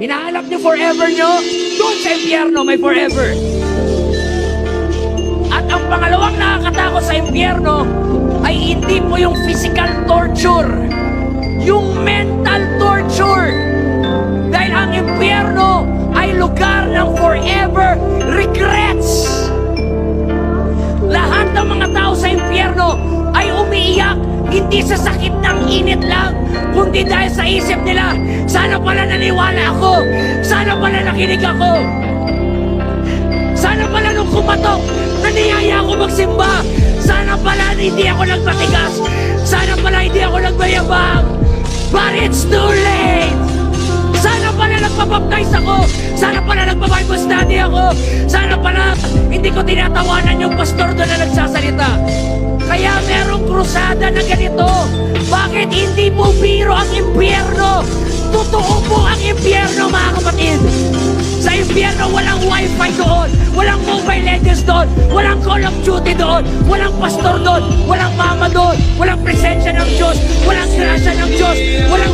Hinahanap niyo forever niyo? Doon sa impyerno may forever. At ang pangalawang nakakatakot sa impyerno ay hindi po yung physical torture, yung mental torture. Dahil ang impyerno ay lugar ng forever regrets. Lahat ng mga tao sa impyerno ay umiiyak hindi sa sakit ng init lang, kundi dahil sa isip nila, sana pala naniwala ako, sana pala nakinig ako, sana pala nung kumatok, naniyaya ako magsimba, sana pala hindi ako nagpatigas, sana pala hindi ako nagmayabang, but it's too late! Sana pala nagpabaptize ako! Sana pala nagpa-Bible study ako! Sana pala hindi ko tinatawanan yung pastor doon na nagsasalita! Kaya merong krusada na ganito! Bakit hindi mo biro ang impyerno? Totoo po ang impyerno mga kapatid! Sa impyerno walang wifi doon, walang mobile legends doon, walang call of duty doon, walang pastor doon, walang mama doon, walang presensya ng Diyos, walang grasya ng Diyos, walang